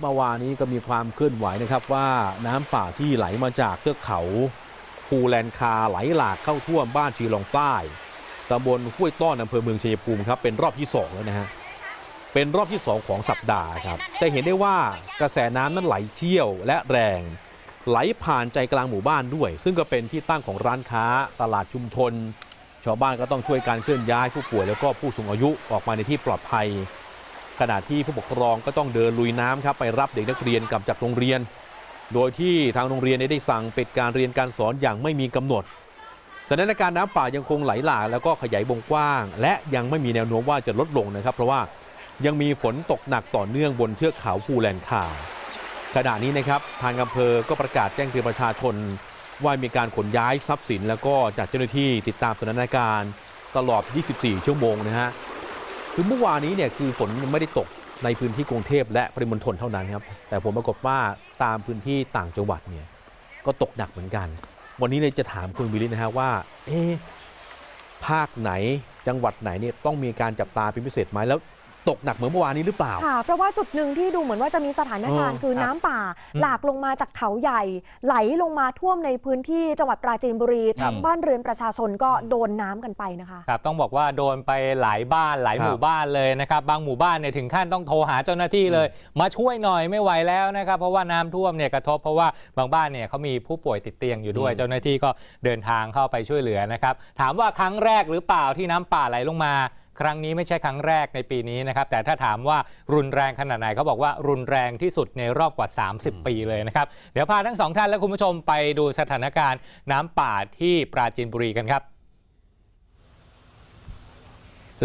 เมื่อวานนี้ก็มีความเคลื่อนไหวนะครับว่าน้ำป่าที่ไหลมาจากเทือกเขาภูแลนคาไหลหลากเข้าท่วมบ้านชีลองใต้ตำบลห้วยต้อนอำเภอเมืองชัยภูมิครับเป็นรอบที่สองแล้วนะฮะเป็นรอบที่สองของสัปดาห์ครับจะเห็นได้ว่ากระแสน้ำนั้นไหลเชี่ยวและแรง ไหลผ่านใจกลางหมู่บ้านด้วย ซึ่งก็เป็นที่ตั้งของร้านค้าตลาดชุมชน ชาวบ้านก็ต้องช่วยการเคลื่อนย้ายผู้ป่วยแล้วก็ผู้สูงอายุออกมาในที่ปลอดภัย ขณะที่ผู้ปกครองก็ต้องเดินลุยน้ำครับไปรับเด็กนักเรียนกลับจากโรงเรียน โดยที่ทางโรงเรียนได้สั่งปิดการเรียนการสอนอย่างไม่มีกำหนดสถานการณ์น้ำป่ายังคงไหลหลากแล้วก็ขยายวงกว้าง และยังไม่มีแนวโน้มว่าจะลดลงนะครับ เพราะว่ายังมีฝนตกหนักต่อเนื่องบนเทือกเขาภูแลนคาขณะนี้นะครับทางอำเภอก็ประกาศแจ้งเตือนประชาชน ว่ามีการขนย้ายทรัพย์สิน แล้วก็จัดเจ้าหน้าที่ติดตามสถานการณ์ตลอด 24 ชั่วโมงนะฮะ คือเมื่อวานนี้เนี่ยคือฝนไม่ได้ตกในพื้นที่กรุงเทพและปริมณฑลเท่านั้นครับ แต่ผมปรากฏว่าตามพื้นที่ต่างจังหวัดเนี่ยก็ตกหนักเหมือนกัน วันนี้เลยจะถามคุณวิรินะฮะว่า เอ๊ะภาคไหนจังหวัดไหนเนี่ยต้องมีการจับตาเป็นพิเศษไหมแล้ว ตกหนักเหมือนเมื่อวานนี้หรือเปล่า ค่ะ เพราะว่าจุดหนึ่งที่ดูเหมือนว่าจะมีสถานการณ์เออคือครับน้ำป่าอืมหลากลงมาจากเขาใหญ่ ไหลลงมาท่วมในพื้นที่จังหวัดปราจีนบุรีครับบ้านเรือนประชาชนก็โดนน้ำกันไปนะคะครับต้องบอกว่าโดนไปหลายบ้านหลายครับหมู่บ้านเลยนะครับบางหมู่บ้านเนี่ยถึงขั้นต้องโทรหาเจ้าหน้าที่เลย มาช่วยหน่อยไม่ไหวแล้วนะครับเพราะว่าน้ำท่วมเนี่ยกระทบเพราะว่าบางบ้านเนี่ยเขามีผู้ป่วยติดเตียงอยู่ด้วยอืมเจ้าหน้าที่ก็เดินทางเข้าไปช่วยเหลือนะครับถามว่าครั้งแรกหรือเปล่าที่น้ำป่าไหลลงมา ครั้งนี้ไม่ใช่ครั้งแรกในปีนี้นะครับ แต่ถ้าถามว่ารุนแรงขนาดไหนเขาบอกว่ารุนแรงที่สุดในรอบกว่า 30 ปีเลยนะครับ เดี๋ยวพาทั้งสองท่านและคุณผู้ชมไปดูสถานการณ์น้ำป่าที่ปราจีนบุรีกันครับ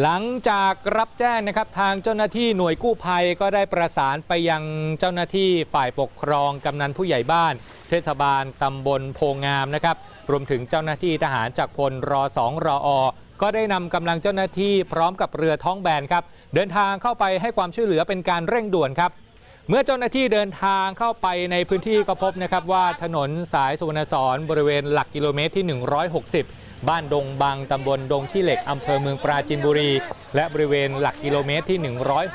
หลังจากรับแจ้งนะครับทางเจ้าหน้าที่หน่วยกู้ภัยก็ได้ประสานไปยังเจ้าหน้าที่ฝ่ายปกครองกำนันผู้ใหญ่บ้าน เทศบาลตำบลโพงามนะครับรวมถึงเจ้าหน้าที่ทหารจากพลรอ2รออ ก็ได้นำกำลังเจ้าหน้าที่พร้อมกับเรือท้องแบนครับ เดินทางเข้าไปให้ความช่วยเหลือเป็นการเร่งด่วนครับ เมื่อเจ้าหน้าที่เดินทางเข้าไปในพื้นที่ก็พบนะครับว่าถนนสายสุวรรณสอนบริเวณหลักกิโลเมตรที่ 160 บ้านดงบังตำบลดงขี้เหล็กอำเภอเมืองปราจีนบุรี และบริเวณหลักกิโลเมตรที่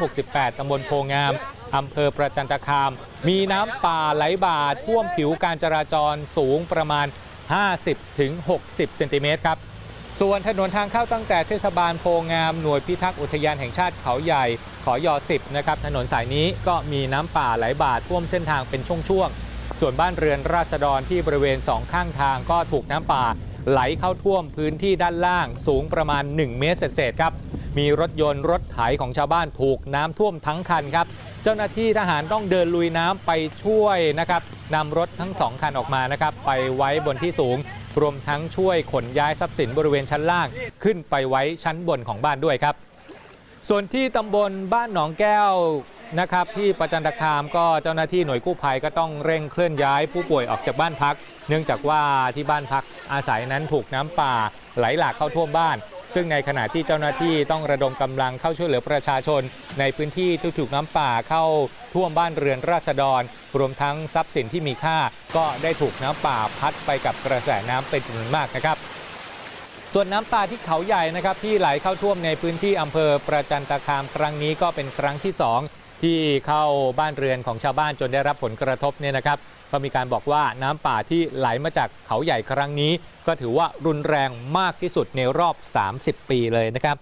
168 ตำบลโพงามอำเภอประจันตคาม มีน้ำป่าไหลบ่าท่วมผิวการจราจรสูงประมาณ 50-60 เซนติเมตรครับ ส่วนถนนทางเข้าตั้งแต่เทศบาลโพงามหน่วยพิทักษ์อุทยานแห่งชาติเขาใหญ่ขอยอ10นะครับถนนสายนี้ก็มีน้ำป่าไหลบ่าท่วมเส้นทางเป็นช่วงๆส่วนบ้านเรือนราษฎรที่บริเวณสองข้างทางก็ถูกน้ำป่า ไหลเข้าท่วมพื้นที่ด้านล่างสูงประมาณ 1 เมตรเศษๆครับมีรถยนต์รถไถของชาวบ้านถูกน้ำท่วมทั้งคันครับเจ้าหน้าที่ทหารต้องเดินลุยน้ำไปช่วยนะครับนำรถทั้งสองคันออกมานะครับ ไปไว้บนที่สูง รวมทั้งช่วยขนย้ายทรัพย์สินบริเวณชั้นล่างขึ้นไปไว้ชั้นบนของบ้านด้วยครับ ส่วนที่ตำบลบ้านหนองแก้วนะครับที่ประจันตคามก็เจ้าหน้าที่หน่วยกู้ภัยก็ต้องเร่งเคลื่อนย้ายผู้ป่วยออกจากบ้านพัก เนื่องจากว่าที่บ้านพักอาศัยนั้นถูกน้ำป่าไหลหลากเข้าท่วมบ้าน ซึ่งในขณะที่เจ้าหน้าที่ต้องระดมกำลังเข้าช่วยเหลือประชาชน ในพื้นที่ที่ถูกน้ำป่าเข้าท่วมบ้านเรือนราษฎร รวมทั้งทรัพย์สินที่มีค่าก็ได้ถูกน้ำป่าพัดไปกับกระแสน้ำเป็นจำนวนมากนะครับ ส่วนน้ำป่าที่เขาใหญ่นะครับที่ไหลเข้าท่วมในพื้นที่อำเภอประจันตคามครั้งนี้ก็เป็นครั้งที่ 2ที่เข้าบ้านเรือนของชาวบ้านจนได้รับผลกระทบเนี่ยนะครับ ก็มีการบอกว่าน้ำป่าที่ไหลมาจากเขาใหญ่ครั้งนี้ ก็ถือว่ารุนแรงมากที่สุดในรอบ 30 ปีเลยนะครับ